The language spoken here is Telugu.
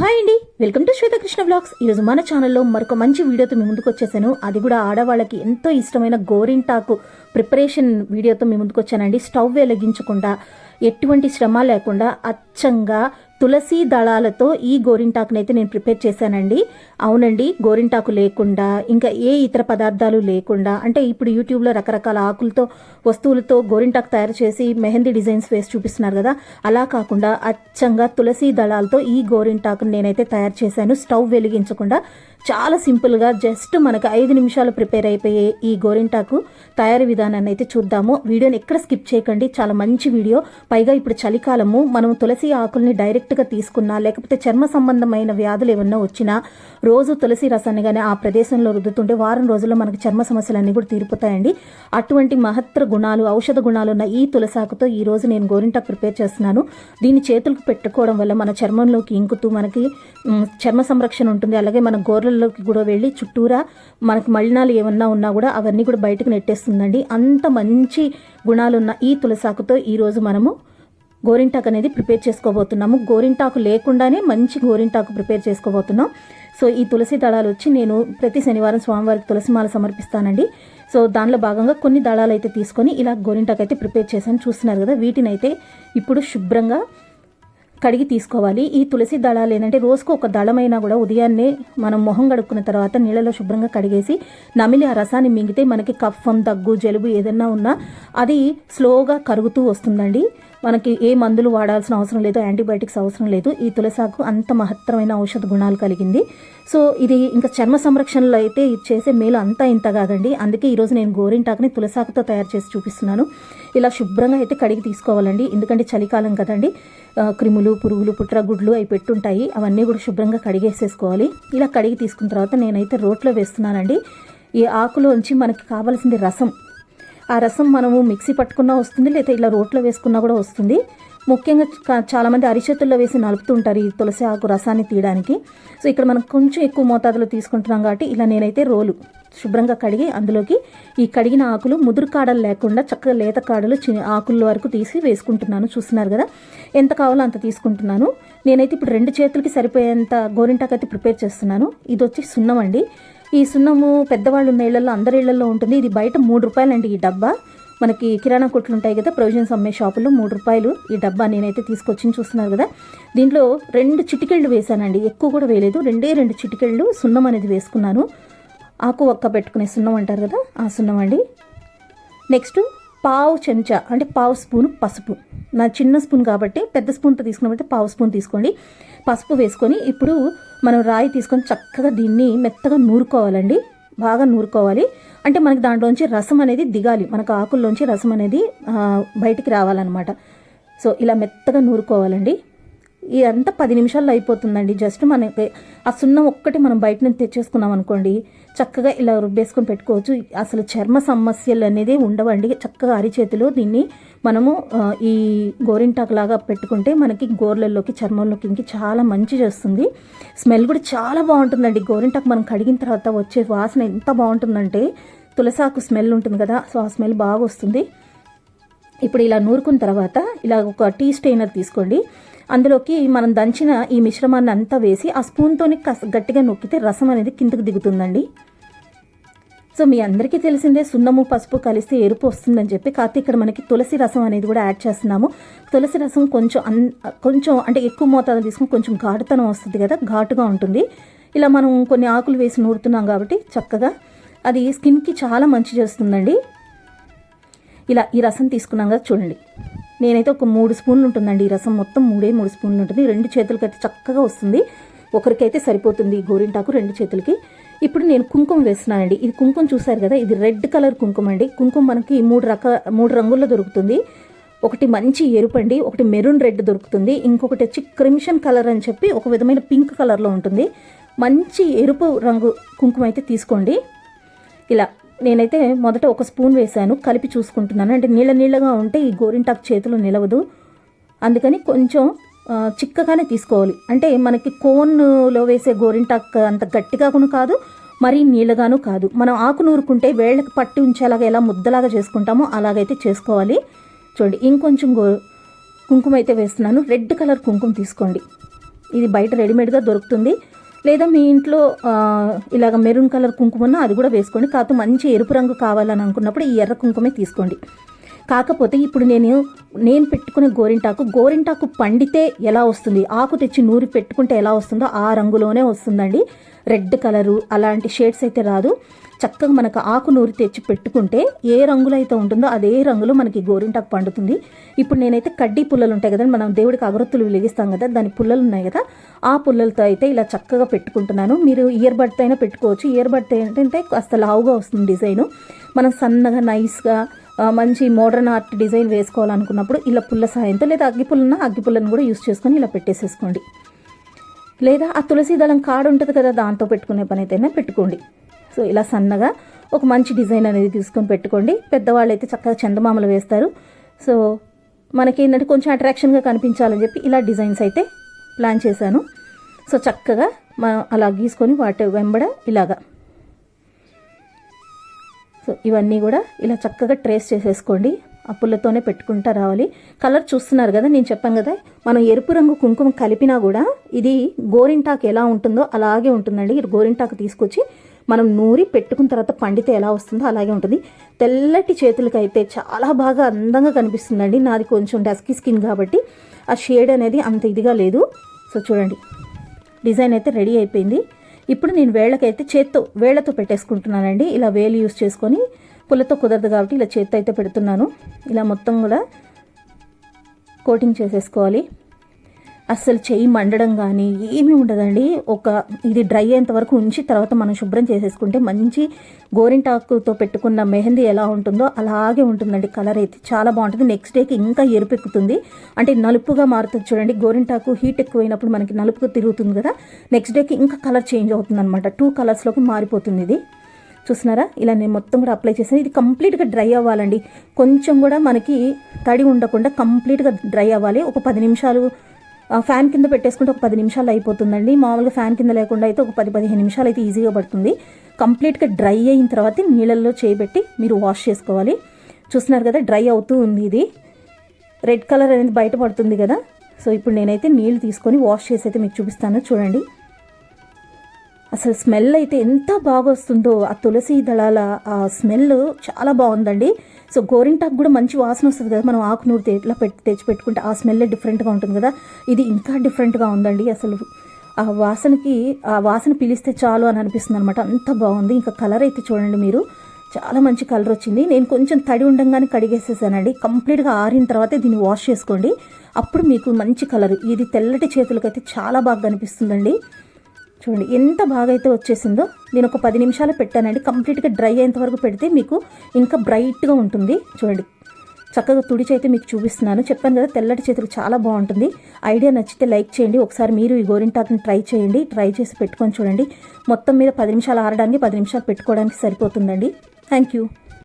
హాయ్ అండి. వెల్కమ్ టు శ్వేతకృష్ణ బ్లాగ్స్ ఈరోజు మన ఛానల్లో మరొక మంచి వీడియోతో మీ ముందుకు వచ్చేసాను. అది కూడా ఆడవాళ్ళకి ఎంతో ఇష్టమైన గోరింటాకు ప్రిపరేషన్ వీడియోతో మీ ముందుకు వచ్చానండి. స్టవ్ వెలిగించకుండా ఎటువంటి శ్రమ లేకుండా అచ్చంగా తులసి దళాలతో ఈ గోరింటాకునైతే నేను ప్రిపేర్ చేశానండి. అవునండి గోరింటాకు లేకుండా ఇంకా ఏ ఇతర పదార్థాలు లేకుండా అంటే ఇప్పుడు యూట్యూబ్లో రకరకాల ఆకులతో వస్తువులతో గోరింటాకు తయారు చేసి మెహందీ డిజైన్స్ వేసి చూపిస్తున్నారు కదా అలా కాకుండా అచ్చంగా తులసి దళాలతో ఈ గోరింటాకుని నేనైతే తయారు చేశాను. స్టవ్ వెలిగించకుండా చాలా సింపుల్గా జస్ట్ మనకు ఐదు నిమిషాలు ప్రిపేర్ అయిపోయే ఈ గోరింటాకు తయారీ విధానాన్ని అయితే చూద్దాము. వీడియోని ఎక్కడ స్కిప్ చేయకండి. చాలా మంచి వీడియో. పైగా ఇప్పుడు చలికాలము. మనం తులసి ఆకుల్ని డైరెక్ట్గా తీసుకున్నా లేకపోతే చర్మ సంబంధమైన వ్యాధులు ఏమన్నా వచ్చినా రోజు తులసి రసాన్ని కానీ ఆ ప్రదేశంలో రుద్దుతుంటే వారం రోజుల్లో మనకి చర్మ సమస్యలన్నీ కూడా తీరిపోతాయండి. అటువంటి మహత్తర గుణాలు ఔషధ గుణాలు ఉన్న ఈ తులసాకుతో ఈ రోజు నేను గోరింటాకు ప్రిపేర్ చేస్తున్నాను. దీన్ని చేతులకు పెట్టుకోవడం వల్ల మన చర్మంలోకి ఇంకుతూ మనకి చర్మ సంరక్షణ ఉంటుంది. అలాగే మన గోర్లలోకి కూడా వెళ్ళి చుట్టూరా మనకు మలినాలు ఏమన్నా ఉన్నా కూడా అవన్నీ కూడా బయటకు నెట్టేస్తుందండి. అంత మంచి గుణాలున్న ఈ తులసాకుతో ఈరోజు మనము గోరింటాకు అనేది ప్రిపేర్ చేసుకోబోతున్నాము. గోరింటాకు లేకుండానే మంచి గోరింటాకు ప్రిపేర్ చేసుకోబోతున్నాం. సో ఈ తులసి దళాలు వచ్చి నేను ప్రతి శనివారం స్వామివారికి తులసి మాల సమర్పిస్తానండి. సో దానిలో భాగంగా కొన్ని దళాలు అయితే తీసుకొని ఇలా గోరింటాకు అయితే ప్రిపేర్ చేశాను. చూస్తున్నారు కదా వీటిని అయితే ఇప్పుడు శుభ్రంగా కడిగి తీసుకోవాలి. ఈ తులసి దళాలు ఏంటంటే రోజుకు ఒక దళమైనా కూడా ఉదయాన్నే మనం మొహం కడుక్కున్న తర్వాత నీళ్ళలో శుభ్రంగా కడిగేసి నమిలి ఆ రసాన్ని మింగితే మనకి కఫం దగ్గు జలుబు ఏదన్నా ఉన్నా అది స్లోగా కరుగుతూ వస్తుందండి. మనకి ఏ మందులు వాడాల్సిన అవసరం లేదు యాంటీబయాటిక్స్ అవసరం లేదు. ఈ తులసాకు అంత మహత్తరమైన ఔషధ గుణాలు కలిగింది. సో ఇది ఇంకా చర్మ సంరక్షణలో అయితే ఇది చేసే మేలు అంతా ఇంత కాదండి. అందుకే ఈరోజు నేను గోరింటాకుని తులసాకుతో తయారు చేసి చూపిస్తున్నాను. ఇలా శుభ్రంగా అయితే కడిగి తీసుకోవాలండి. ఎందుకంటే చలికాలం కదండి. క్రిములు పురుగులు పుట్రగుడ్లు అవి పెట్టుంటాయి. అవన్నీ కూడా శుభ్రంగా కడిగేసేసుకోవాలి. ఇలా కడిగి తీసుకున్న తర్వాత నేనైతే రోట్లో వేస్తున్నానండి. ఈ ఆకులోంచి మనకి కావాల్సింది రసం. ఆ రసం మనము మిక్సీ పట్టుకున్నా వస్తుంది లేదా ఇలా రోట్లో వేసుకున్నా కూడా వస్తుంది. ముఖ్యంగా చాలామంది అరిచేతుల్లో వేసి నలుపుతుంటారు ఈ తులసి ఆకు రసాన్ని తీయడానికి. సో ఇక్కడ మనం కొంచెం ఎక్కువ మోతాదులో తీసుకుంటున్నాం కాబట్టి ఇలా నేనైతే రోలు. శుభ్రంగా కడిగి అందులోకి ఈ కడిగిన ఆకులు ముదురు కాడలు లేకుండా చక్కగా లేత కాడలు ఆకుల వరకు తీసి వేసుకుంటున్నాను. చూస్తున్నారు కదా? ఎంత కావాలో అంత తీసుకుంటున్నాను. నేనైతే ఇప్పుడు రెండు చేతులకి సరిపోయేంత గోరింటాకు అయితే ప్రిపేర్ చేస్తున్నాను. ఇది వచ్చి సున్నం అండి. ఈ సున్నము పెద్దవాళ్ళు ఉన్న ఇళ్ళలో అందరి ఇళ్ళలో ఉంటుంది. ఇది బయట మూడు రూపాయలండి ఈ డబ్బా. మనకి కిరాణా కొట్లు ఉంటాయి కదా ప్రొవిజన్స్ అమ్మే షాపుల్లో మూడు రూపాయలు ఈ డబ్బా నేనైతే తీసుకొచ్చి చూస్తున్నారు కదా? దీంట్లో రెండు చిటికెళ్ళు వేసానండి ఎక్కువ కూడా వేయలేదు. రెండే రెండు చిటికెళ్ళు సున్నం అనేది వేసుకున్నాను. ఆకు ఒక్క పెట్టుకునే సున్నం అంటారు కదా ఆ సున్నం అండి. నెక్స్ట్ పావు చెంచా అంటే పావు స్పూన్ పసుపు. నా చిన్న స్పూన్ కాబట్టి పెద్ద స్పూన్తో తీసుకున్నప్పుడు పావు స్పూన్ తీసుకోండి. పసుపు వేసుకొని ఇప్పుడు మనం రాయి తీసుకొని చక్కగా దీన్ని మెత్తగా నూరుకోవాలండి. బాగా నూరుకోవాలి. అంటే మనకి దాంట్లోంచి రసం అనేది దిగాలి. మనకు ఆకుల్లోంచి రసం అనేది బయటికి రావాలన్నమాట. సో ఇలా మెత్తగా నూరుకోవాలండి. ఇదంతా పది నిమిషాల్లో అయిపోతుందండి. జస్ట్ మనకి ఆ సున్నం ఒక్కటి మనం బయట నుంచి తెచ్చేసుకున్నాం అనుకోండి చక్కగా ఇలా రుబ్బేసుకొని పెట్టుకోవచ్చు. అసలు చర్మ సమస్యలు అనేది ఉండవండి. చక్కగా అరిచేతిలో దీన్ని మనము ఈ గోరింటాకు లాగా పెట్టుకుంటే మనకి గోర్లల్లోకి చర్మంలోకి ఇంకి చాలా మంచి చేస్తుంది. స్మెల్ కూడా చాలా బాగుంటుందండి. గోరింటాకు మనం కడిగిన తర్వాత వచ్చే వాసన ఎంత బాగుంటుందంటే తులసాకు స్మెల్ ఉంటుంది కదా సో ఆ స్మెల్ బాగా వస్తుంది. ఇప్పుడు ఇలా నూరుకున్న తర్వాత ఇలా ఒక టీ స్టెయినర్ తీసుకోండి. అందులోకి మనం దంచిన ఈ మిశ్రమాన్ని అంతా వేసి ఆ స్పూన్తోని కస గట్టిగా నొక్కితే రసం అనేది కిందకు దిగుతుందండి. సో మీ అందరికీ తెలిసిందే సున్నము పసుపు కలిస్తే ఎరుపు వస్తుందని చెప్పి కాకపోతే ఇక్కడ మనకి తులసి రసం అనేది కూడా యాడ్ చేస్తున్నాము. తులసి రసం కొంచెం అన్ కొంచెం అంటే ఎక్కువ మోతాదు తీసుకుని కొంచెం ఘాటుతనం వస్తుంది కదా ఘాటుగా ఉంటుంది. ఇలా మనం కొన్ని ఆకులు వేసి నూరుతున్నాం కాబట్టి చక్కగా అది స్కిన్కి చాలా మంచి చేస్తుందండి. ఇలా ఈ రసం తీసుకున్నాం కదా చూడండి. నేనైతే ఒక మూడు స్పూన్లు ఉంటుందండి. ఈ రసం మొత్తం మూడే మూడు స్పూన్లు ఉంటుంది. రెండు చేతులకైతే చక్కగా వస్తుంది. ఒకరికైతే సరిపోతుంది గోరింటాకు రెండు చేతులకి. ఇప్పుడు నేను కుంకుమ వేస్తున్నానండి. ఇది కుంకుమ చూసారు కదా? ఇది రెడ్ కలర్ కుంకుమ అండి. కుంకుమ మనకి మూడు రక మూడు రంగుల్లో దొరుకుతుంది. ఒకటి మంచి ఎరుపు అండి. ఒకటి మెరూన్ రెడ్ దొరుకుతుంది. ఇంకొకటి వచ్చి క్రిమిషన్ కలర్ అని చెప్పి ఒక విధమైన పింక్ కలర్లో ఉంటుంది. మంచి ఎరుపు రంగు కుంకుమ అయితే తీసుకోండి. ఇలా నేనైతే మొదట ఒక స్పూన్ వేశాను కలిపి చూసుకుంటున్నాను. అంటే నీళ్ళ నీళ్ళగా ఉంటే ఈ గోరింటాకు చేతిలో నిలవదు. అందుకని కొంచెం చిక్కగానే తీసుకోవాలి. అంటే మనకి కోన్లో వేసే గోరింటాకు అంత గట్టిగా కూడా కాదు మరీ నీళ్ళగాను కాదు. మనం ఆకు నూరుకుంటే వేళ్ళకి పట్టి ఉంచేలాగా ఎలా ముద్దలాగా చేసుకుంటామో అలాగైతే చేసుకోవాలి. చూడండి ఇంకొంచెం గో కుంకుమ అయితే వేస్తున్నాను. రెడ్ కలర్ కుంకుమ తీసుకోండి. ఇది బయట రెడీమేడ్గా దొరుకుతుంది. లేదా మీ ఇంట్లో ఇలాగ మెరూన్ కలర్ కుంకుమన్నా అది కూడా వేసుకోండి. కాకపోతే మంచి ఎరుపు రంగు కావాలని అనుకున్నప్పుడు ఈ ఎర్ర కుంకుమే తీసుకోండి. కాకపోతే ఇప్పుడు నేను నేను పెట్టుకునే గోరింటాకు గోరింటాకు పండితే ఎలా వస్తుంది? ఆకు తెచ్చి నూరి పెట్టుకుంటే ఎలా వస్తుందో ఆ రంగులోనే వస్తుందండి. రెడ్ కలరు అలాంటి షేడ్స్ అయితే రాదు. చక్కగా మనకు ఆకు నూరి తెచ్చి పెట్టుకుంటే ఏ రంగులో అయితే ఉంటుందో అదే రంగులో మనకి గోరింటాకు పండుతుంది. ఇప్పుడు నేనైతే కడ్డీ పుల్లలు ఉంటాయి కదండి మనం దేవుడికి అగరత్తులు వెలిగిస్తాం కదా దాని పుల్లలు ఉన్నాయి కదా ఆ పుల్లలతో అయితే ఇలా చక్కగా పెట్టుకుంటున్నాను. మీరు ఇయర్ బడ్తో అయినా పెట్టుకోవచ్చు. ఇయర్ బడ్తో ఏంటంటే కాస్త లావుగా వస్తుంది డిజైను. మనం సన్నగా నైస్గా మంచి మోడర్న్ ఆర్ట్ డిజైన్ వేసుకోవాలనుకున్నప్పుడు ఇలా పుల్ల సాయంతో లేదా అగ్గిపుల్లన అగ్గిపుల్లను కూడా యూస్ చేసుకొని ఇలా పెట్టేసేసుకోండి. లేదా ఆ తులసి దళం కాడు ఉంటుంది కదా దాంతో పెట్టుకునే పని అయితేనే పెట్టుకోండి. సో ఇలా సన్నగా ఒక మంచి డిజైన్ అనేది తీసుకొని పెట్టుకోండి. పెద్దవాళ్ళు అయితే చక్కగా చందమామలు వేస్తారు. సో మనకి ఏంటంటే కొంచెం అట్రాక్షన్గా కనిపించాలని చెప్పి ఇలా డిజైన్స్ అయితే ప్లాన్ చేశాను. సో చక్కగా మనం అలా గీసుకొని వాటి వెంబడ ఇలాగా. సో ఇవన్నీ కూడా ఇలా చక్కగా ట్రేస్ చేసేసుకోండి. ఆ పుల్లతోనే పెట్టుకుంటా రావాలి. కలర్ చూస్తున్నారు కదా నేను చెప్పాను కదా మనం ఎరుపు రంగు కుంకుమ కలిపినా కూడా ఇది గోరింటాకు ఎలా ఉంటుందో అలాగే ఉంటుందండి. గోరింటాకు తీసుకొచ్చి మనం నూరి పెట్టుకున్న తర్వాత పండితే ఎలా వస్తుందో అలాగే ఉంటుంది. తెల్లటి చేతులకైతే చాలా బాగా అందంగా కనిపిస్తుందండి. నాది కొంచెం డస్కీ స్కిన్ కాబట్టి ఆ షేడ్ అనేది అంత ఇదిగా లేదు. సో చూడండి డిజైన్ అయితే రెడీ అయిపోయింది. ఇప్పుడు నేను వేళ్ళకైతే చేత్తో వేళ్ళతో పెట్టేసుకుంటున్నానండి. ఇలా వేలు యూస్ చేసుకొని పుల్లతో కుదరదు కాబట్టి ఇలా చేత్తో అయితే పెడుతున్నాను. ఇలా మొత్తం కూడా కోటింగ్ చేసేసుకోవాలి. అస్సలు చెయ్యి మండడం కానీ ఏమీ ఉండదండి. ఒక ఇది డ్రై అయ్యేంత వరకు ఉంచి తర్వాత మనం శుభ్రం చేసేసుకుంటే మంచి గోరింటాకుతో పెట్టుకున్న మెహందీ ఎలా ఉంటుందో అలాగే ఉంటుందండి కలర్ అయితే. చాలా బాగుంటుంది. నెక్స్ట్ డేకి ఇంకా ఎరుపెక్కుతుంది అంటే నలుపుగా మారుతుంది చూడండి. గోరింటాకు హీట్ ఎక్కువైనప్పుడు మనకి నలుపుగా తిరుగుతుంది కదా. నెక్స్ట్ డేకి ఇంకా కలర్ చేంజ్ అవుతుంది అనమాట టూ కలర్స్లోకి మారిపోతుంది ఇది. చూస్తున్నారా? ఇలా నేను మొత్తం కూడా అప్లై చేసాను ఇది కంప్లీట్గా డ్రై అవ్వాలండి. కొంచెం కూడా మనకి తడి ఉండకుండా కంప్లీట్గా డ్రై అవ్వాలి. ఒక పది నిమిషాలు ఫ్యాన్ కింద పెట్టేసుకుంటే ఒక పది నిమిషాలు అయిపోతుందండి. మామూలుగా ఫ్యాన్ కింద లేకుండా అయితే ఒక పది పదిహేను నిమిషాలు అయితే ఈజీగా పడుతుంది. కంప్లీట్గా డ్రై అయిన తర్వాత నీళ్ళల్లో చేయబెట్టి మీరు వాష్ చేసుకోవాలి. చూస్తున్నారు కదా డ్రై అవుతూ ఉంది ఇది. రెడ్ కలర్ అనేది బయటపడుతుంది కదా. సో ఇప్పుడు నేనైతే నీళ్ళు తీసుకొని వాష్ చేసి అయితే మీకు చూపిస్తాను. చూడండి. అసలు స్మెల్ అయితే ఎంత బాగా వస్తుందో ఆ తులసి దళాల ఆ స్మెల్ చాలా బాగుందండి. సో గోరింటాకు కూడా మంచి వాసన వస్తుంది కదా మనం ఆకు నూరు ఇట్లా పెట్టి తెచ్చి పెట్టుకుంటే ఆ స్మెల్ డిఫరెంట్గా ఉంటుంది కదా. ఇది ఇంకా డిఫరెంట్గా ఉందండి అసలు. ఆ వాసనకి ఆ వాసన పిలిస్తే చాలు అని అనిపిస్తుంది అనమాట అంత బాగుంది. ఇంకా కలర్ అయితే చూడండి మీరు. చాలా మంచి కలర్ వచ్చింది. నేను కొంచెం తడి ఉండంగానే కడిగేసేసానండి. కంప్లీట్గా ఆరిన తర్వాతే దీన్ని వాష్ చేసుకోండి. అప్పుడు మీకు మంచి కలర్. ఇది తెల్లటి చేతులకైతే చాలా బాగా కనిపిస్తుందండి. చూడండి ఎంత బాగా అయితే వచ్చేసిందో నేను ఒక పది నిమిషాలు పెట్టానండి. కంప్లీట్గా డ్రై అయ్యేంత వరకు పెడితే మీకు ఇంకా బ్రైట్గా ఉంటుంది. చూడండి చక్కగా తుడిచి అయితే మీకు చూపిస్తున్నాను. చెప్పాను కదా తెల్లటి చేతులు చాలా బాగుంటుంది. ఐడియా నచ్చితే లైక్ చేయండి. ఒకసారి మీరు ఈ గోరింటాకుని ట్రై చేయండి. ట్రై చేసి పెట్టుకొని చూడండి. మొత్తం మీద పది నిమిషాలు ఆరడానికి పది నిమిషాలు పెట్టుకోవడానికి సరిపోతుందండి. Thank you.